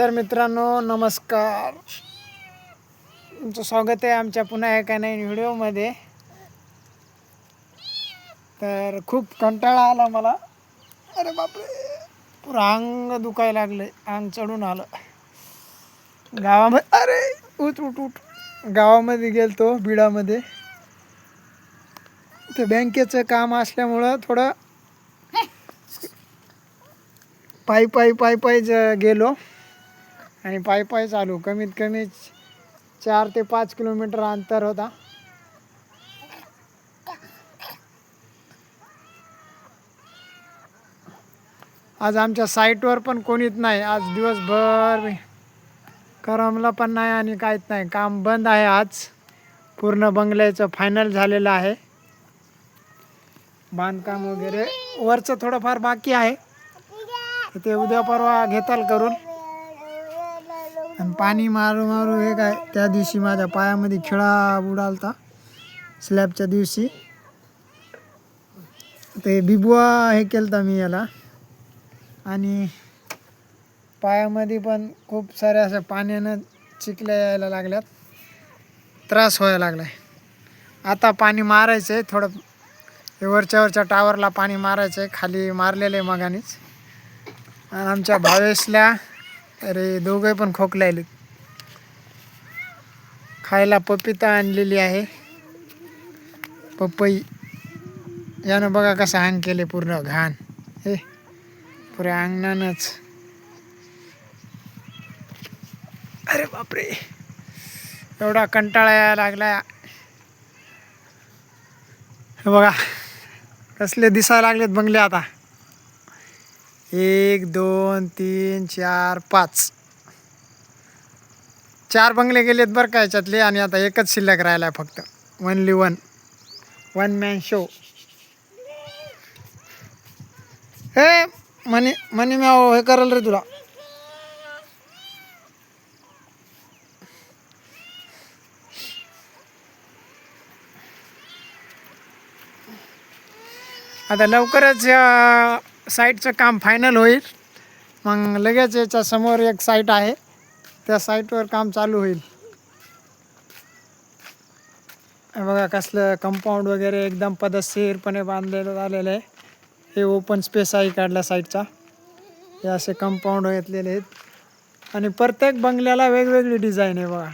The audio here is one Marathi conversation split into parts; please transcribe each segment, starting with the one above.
तर मित्रांनो नमस्कार. तुमचं स्वागत आहे आमच्या पुन्हा एका नवीन व्हिडिओमध्ये. तर खूप कंटाळा आला मला. अरे बापरे. पुरा अंग दुखायला लागलं अंग चढून आलं. गावामध्ये अरे उठ उठ उठ. गावामध्ये गेलतो बिडामध्ये. ते बँकेचं काम असल्यामुळं थोडं पायी पायी पायी पायी ज- गेलो. आणि पायी पायी चालू. कमीत कमी चार ते पाच किलोमीटर अंतर होता. आज आमच्या साईटवर पण कोणीच नाही. आज दिवसभर करमलं पण नाही आणि काहीच नाही. काम बंद आहे आज. पूर्ण बंगल्याचं फायनल झालेलं आहे. बांधकाम वगैरे वरचं थोडंफार बाकी आहे. ते उद्या परवा घेताल करून. आणि पाणी मारू मारू हे काय त्या दिवशी माझ्या पायामध्ये खिळा होता स्लॅबच्या दिवशी. ते बिबुआ हे केलं मी याला. आणि पायामध्ये पण खूप साऱ्या अशा पाण्यानं चिकल्या यायला लागल्यात. त्रास व्हायला लागलाय. आता पाणी मारायचं आहे थोडं वरच्या वरच्या टावरला पाणी मारायचं आहे खाली मारलेलं आहे मगानेच. आणि आमच्या भावेशला अरे दोघे पण खोकलायले खायला पपिता आणलेली आहे. पपई. यानं बघा कसं अंग केले पूर्ण घाण. हे पुऱ्या अंगणानच. अरे बापरे. एवढा कंटाळा यायला लागला हे बघा कसले दिसायला लागलेत बंगले आता. एक दोन तीन चार पाच. चार बंगले गेलेत बरं का याच्यातले आणि आता एकच शिल्लक राहिला आहे फक्त. Only one one man show हे मनी मनी मी हे करल रे तुला. आता लवकरच साईटचं काम फायनल होईल. मग लगेच याच्यासमोर एक साईट आहे. त्या साईटवर काम चालू होईल. बघा कसलं कंपाऊंड वगैरे एकदम पदशीरपणे बांधलेलं झालेलं आहे. हे ओपन स्पेस आहे काढला साईटचा. हे असे कंपाऊंड घेतलेले आहेत. आणि प्रत्येक बंगल्याला वेगवेगळी डिझाईन आहे बघा.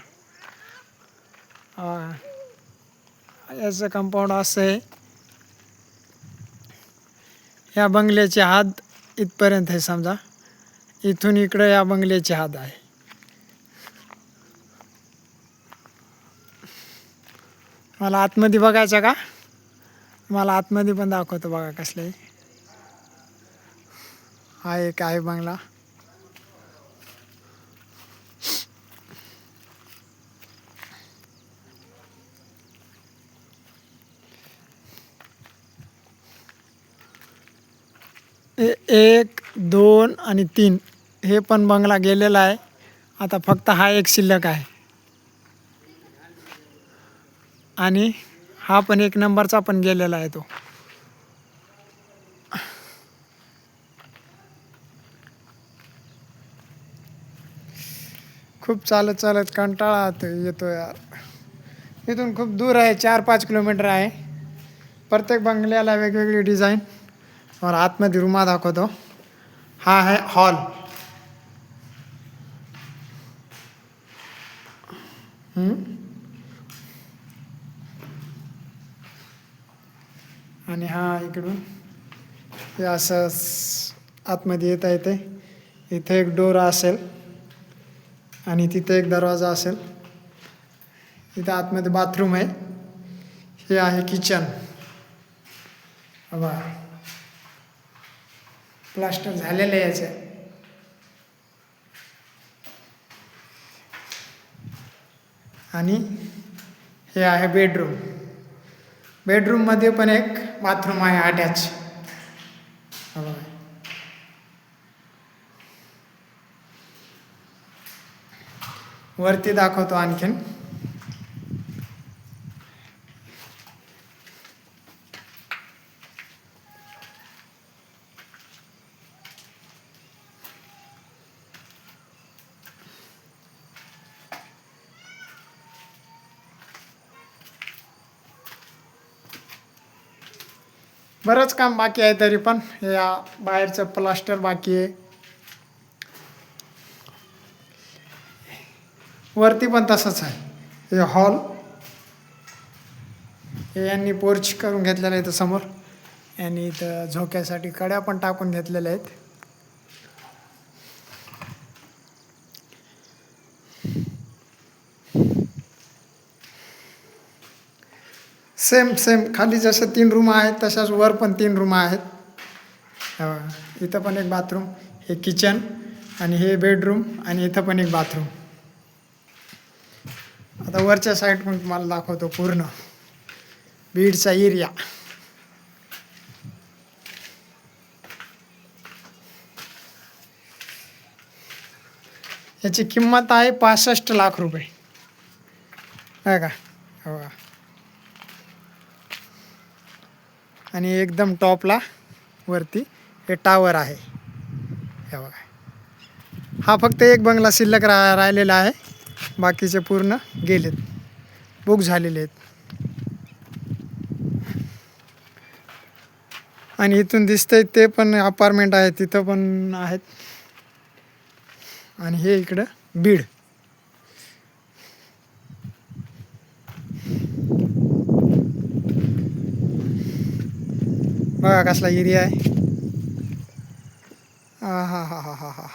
याचं कंपाऊंड असं आहे. या बंगल्याची हात इथपर्यंत आहे समजा. इथून इकडं या बंगल्याची हात आहे. मला आतमध्ये बघायचं का? मला आतमध्ये पण दाखवतो बघा कसलाही. हा एक आहे बंगला. एक दोन आणि तीन. हे पण बंगला गेलेला आहे. आता फक्त हा एक शिल्लक आहे. आणि हा पण एक नंबरचा पण गेलेला आहे तो. खूप चालत चालत कंटाळा येतो येतो यार. इथून खूप दूर आहे चार पाच किलोमीटर आहे. प्रत्येक बंगल्याला वेगवेगळी डिझाईन. और आतमध्ये रुमा दाखवतो हा आहे हॉल। आणि हा इकडून हे असं आतमध्ये येता येते. इथे एक डोर असेल आणि तिथे एक दरवाजा असेल. इथे आतमध्ये बाथरूम आहे. हे आहे किचन. बघा प्लास्टर झालेलं आहे याचे. आणि हे आहे बेडरूम. बेडरूममध्ये पण एक बाथरूम आहे अटॅच. वरती दाखवतो आणखीन. बरंच काम बाकी आहे तरी पण. या बाहेरचं प्लास्टर बाकी आहे. वरती पण तसंच आहे. हे हॉल हे यांनी पोर्च करून घेतलेलं आहे इथं समोर. यांनी इथं झोक्यासाठी कड्या पण टाकून घेतलेल्या आहेत. सेम सेम खाली जसं तीन रूम आहेत तशाच वर पण तीन रूम आहेत. इथं पण एक बाथरूम हे किचन आणि हे बेडरूम आणि इथं पण एक बाथरूम. आता वरच्या साईड पण तुम्हाला दाखवतो पूर्ण. बीडचा एरिया याची किंमत आहे पासष्ट लाख रुपये. का हो का आणि एकदम टॉपला वरती हे टावर आहे. हे बघा. हा फक्त एक बंगला शिल्लक रा राहिलेला आहे. बाकीचे पूर्ण गेलेत. बुक झालेले आहेत. आणि इथून दिसतंय ते पण अपार्टमेंट आहे तिथं पण आहेत. आणि हे इकडं बीड. बघा कसला एरिया आहे. हा हा हा हा हा हा.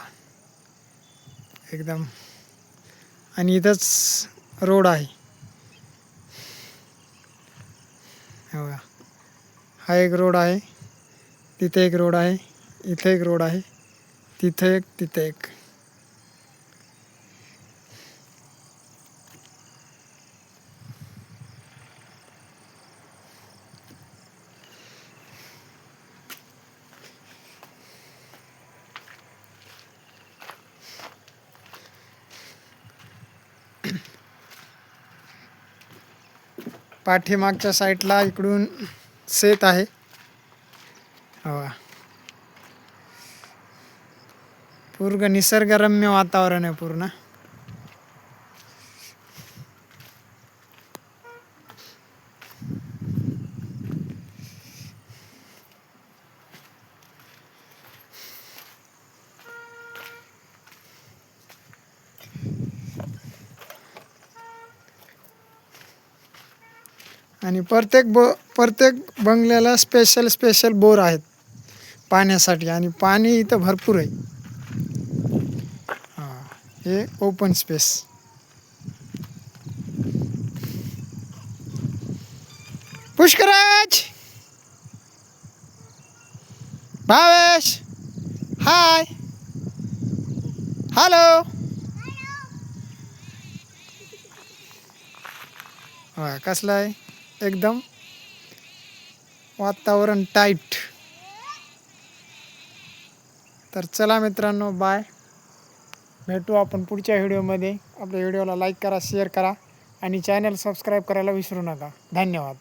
एकदम. आणि इथंच रोड आहे. बघा. हा एक रोड आहे. तिथे एक रोड आहे. इथे एक रोड आहे. तिथे एक तिथे एक. पाठीमागच्या साईडला इकडून शेत आहे. हवा. पूर्ण निसर्गरम्य वातावरण आहे पूर्ण. आणि प्रत्येक ब प्रत्येक बंगल्याला स्पेशल स्पेशल बोर आहेत पाण्यासाठी आणि पाणी इथं भरपूर आहे. हां हे open space Pushkaraj! Bhavesh! Hi! Hello! हा कसलं आहे? एकदम वातावरण टाईट तर चला मित्रांनो बाय भेटू आपण पुढच्या व्हिडिओमध्ये. आपल्या व्हिडिओला लाईक करा शेअर करा आणि चॅनल सबस्क्राईब करायला विसरू नका. धन्यवाद.